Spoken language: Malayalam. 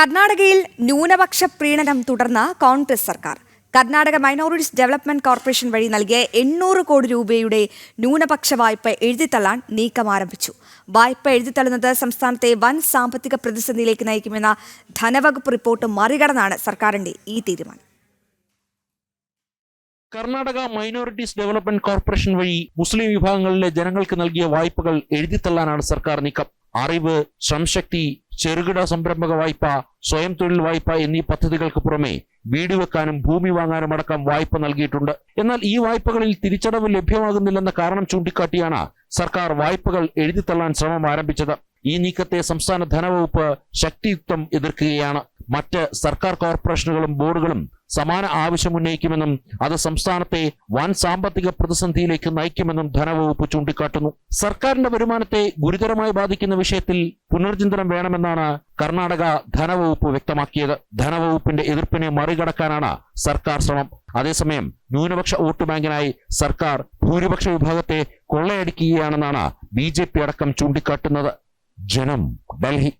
കർണാടകയിൽ ന്യൂനപക്ഷ പ്രീണനം തുടർന്ന കോൺഗ്രസ് സർക്കാർ. കർണാടക മൈനോറിറ്റീസ് ഡെവലപ്മെന്റ് കോർപ്പറേഷൻ വഴി നൽകിയ എണ്ണൂറ് കോടി രൂപയുടെ ന്യൂനപക്ഷ വായ്പ എഴുതിത്തള്ളാൻ നീക്കം ആരംഭിച്ചു. വായ്പ എഴുതിത്തള്ളുന്നത് സംസ്ഥാനത്തെ വൻ സാമ്പത്തിക പ്രതിസന്ധിയിലേക്ക് നയിക്കുമെന്ന ധനവകുപ്പ് റിപ്പോർട്ട് മറികടന്നാണ് സർക്കാരിന്റെ ഈ തീരുമാനം. കർണാടക മൈനോറിറ്റീസ് ഡെവലപ്മെന്റ് കോർപ്പറേഷൻ വഴി മുസ്ലിം വിഭാഗങ്ങളിലെ ജനങ്ങൾക്ക് നൽകിയ വായ്പകൾ എഴുതിത്തള്ളാനാണ് സർക്കാർ നീക്കം. അറിവ് ശ്രംശക്തി ചെറുകിട സംരംഭക വായ്പ സ്വയം തൊഴിൽ വായ്പ എന്നീ പദ്ധതികൾക്ക് പുറമെ വീട് വെക്കാനും ഭൂമി വാങ്ങാനും അടക്കം വായ്പ നൽകിയിട്ടുണ്ട്. എന്നാൽ ഈ വായ്പകളിൽ തിരിച്ചടവ് ലഭ്യമാകുന്നില്ലെന്ന കാരണം ചൂണ്ടിക്കാട്ടിയാണ് സർക്കാർ വായ്പകൾ എഴുതിത്തള്ളാൻ ശ്രമം ആരംഭിച്ചത്. ഈ നീക്കത്തെ സംസ്ഥാന ധനവകുപ്പ് ശക്തിയുക്തം എതിർക്കുകയാണ്. മറ്റ് സർക്കാർ കോർപ്പറേഷനുകളും ബോർഡുകളും സമാന ആവശ്യമുന്നയിക്കുമെന്നും അത് സംസ്ഥാനത്തെ വൻ സാമ്പത്തിക പ്രതിസന്ധിയിലേക്ക് നയിക്കുമെന്നും ധനവകുപ്പ് ചൂണ്ടിക്കാട്ടുന്നു. സർക്കാരിന്റെ വരുമാനത്തെ ഗുരുതരമായി ബാധിക്കുന്ന വിഷയത്തിൽ പുനർചിന്തനം വേണമെന്നാണ് കർണാടക ധനവകുപ്പ് വ്യക്തമാക്കിയത്. ധനവകുപ്പിന്റെ എതിർപ്പിനെ മറികടക്കാനാണ് സർക്കാർ ശ്രമം. അതേസമയം ന്യൂനപക്ഷ വോട്ട് ബാങ്കിനായി സർക്കാർ ഭൂരിപക്ഷ വിഭാഗത്തെ കൊള്ളയടിക്കുകയാണെന്നാണ് ബി അടക്കം ചൂണ്ടിക്കാട്ടുന്നത്. ജനം ഡൽഹി.